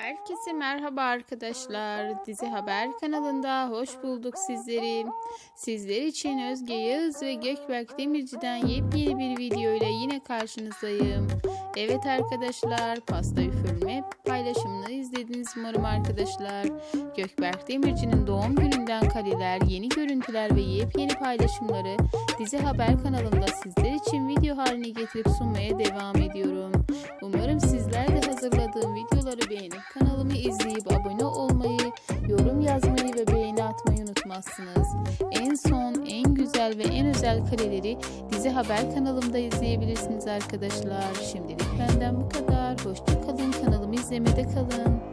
Herkese merhaba arkadaşlar. Dizi Haber kanalında hoş bulduk sizleri. Sizler için Özge Yağız ve Gökberk Demirci'den yepyeni bir video ile yine karşınızdayım. Evet arkadaşlar, pasta üfürme paylaşımını izlediniz umarım arkadaşlar. Gökberk Demirci'nin doğum gününden kareler, yeni görüntüler ve yepyeni paylaşımları Dizi Haber kanalında sizler için video haline getirip sunmaya devam ediyorum. Videoları beğenip kanalımı izleyip abone olmayı, yorum yazmayı ve beğeni atmayı unutmazsınız. En son, en güzel ve en özel kareleri Dizi Haber kanalımda izleyebilirsiniz arkadaşlar. Şimdilik benden bu kadar. Hoşça kalın. Kanalımı izlemede kalın.